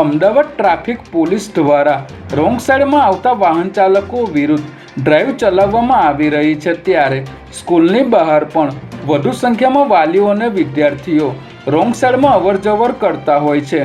Ahmedabad traffic police દ્વારા wrong સાઈડમાં આવતા વાહન ચાલકો વિરુદ્ધ ડ્રાઈવ ચલાવવામાં આવી રહી છે ત્યારે સ્કૂલની બહાર પણ વધુ સંખ્યામાં વાલીઓ અને વિદ્યાર્થીઓ રોંગ સાઈડમાં અવરજવર કરતા હોય છે,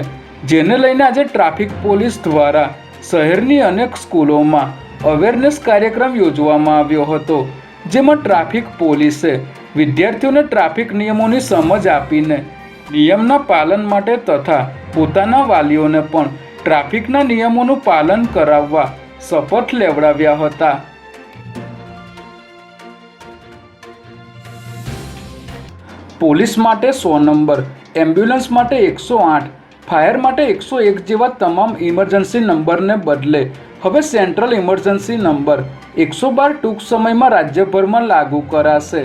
જેને લઈને આજે ટ્રાફિક પોલીસ દ્વારા શહેરની અનેક સ્કૂલોમાં અવેરનેસ કાર્યક્રમ યોજવામાં આવ્યો હતો, જેમાં ટ્રાફિક પોલીસે વિદ્યાર્થીઓને ટ્રાફિક નિયમોની સમજ આપીને નિયમના પાલન માટે તથા પોતાના વાલીઓને પણ ટ્રાફિકના નિયમોનું પાલન કરાવવા શપથ લેવડાવ્યા હતા. પોલીસ માટે સો નંબર, એમ્બ્યુલન્સ માટે એકસો આઠ, ફાયર માટે એકસો એક જેવા તમામ ઇમરજન્સી નંબરને બદલે હવે સેન્ટ્રલ ઇમરજન્સી નંબર એકસો બાર ટૂંક સમયમાં રાજ્યભરમાં લાગુ કરાશે.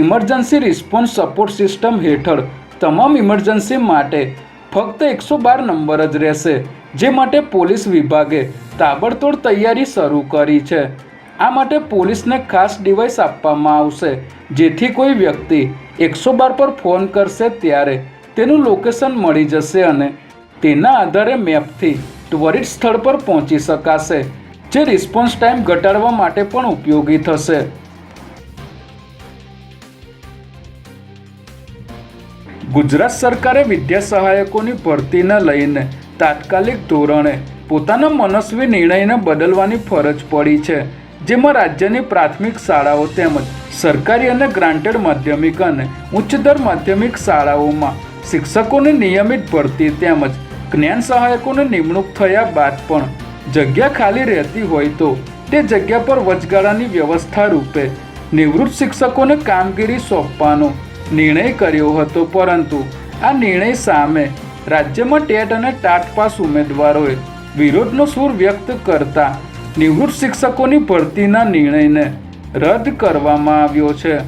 ઇમરજન્સી રિસ્પોન્સ સપોર્ટ સિસ્ટમ હેઠળ તમામ ઇમરજન્સી માટે ફક્ત એકસો બાર નંબર જ રહેશે, જે માટે પોલીસ વિભાગે તાબડતોડ તૈયારી શરૂ કરી છે. આ માટે પોલીસને ખાસ ડિવાઇસ આપવામાં આવશે, જેથી કોઈ વ્યક્તિ એકસો બાર પર ફોન કરશે ત્યારે તેનું લોકેશન મળી જશે અને તેના આધારે મેપથી ત્વરિત સ્થળ પર પહોંચી શકાશે, જે રિસ્પોન્સ ટાઈમ ઘટાડવા માટે પણ ઉપયોગી થશે. ગુજરાત સરકારે વિદ્યા સહાયકોની ભરતીને લઈને તાત્કાલિક ધોરણે પોતાના મનસ્વી નિર્ણયને બદલવાની ફરજ પડી છે, જેમાં રાજ્યની પ્રાથમિક શાળાઓ તેમજ સરકારી અને ગ્રાન્ટેડ માધ્યમિક અને ઉચ્ચતર માધ્યમિક શાળાઓમાં શિક્ષકોની નિયમિત ભરતી તેમજ જ્ઞાન સહાયકોની નિમણૂક થયા બાદ પણ જગ્યા ખાલી રહેતી હોય તો તે જગ્યા પર વચગાળાની વ્યવસ્થા રૂપે નિવૃત્ત શિક્ષકોને કામગીરી સોંપવાનો નિર્ણય કર્યો હતો, પરંતુ આ નિર્ણય સામે રાજ્યમાં ટેટ અને ટાટ પાસ ઉમેદવારોએ વિરોધનો સૂર વ્યક્ત કરતા નિવૃત્ત શિક્ષકોની ભરતીના નિર્ણયને રદ કરવામાં આવ્યો છે.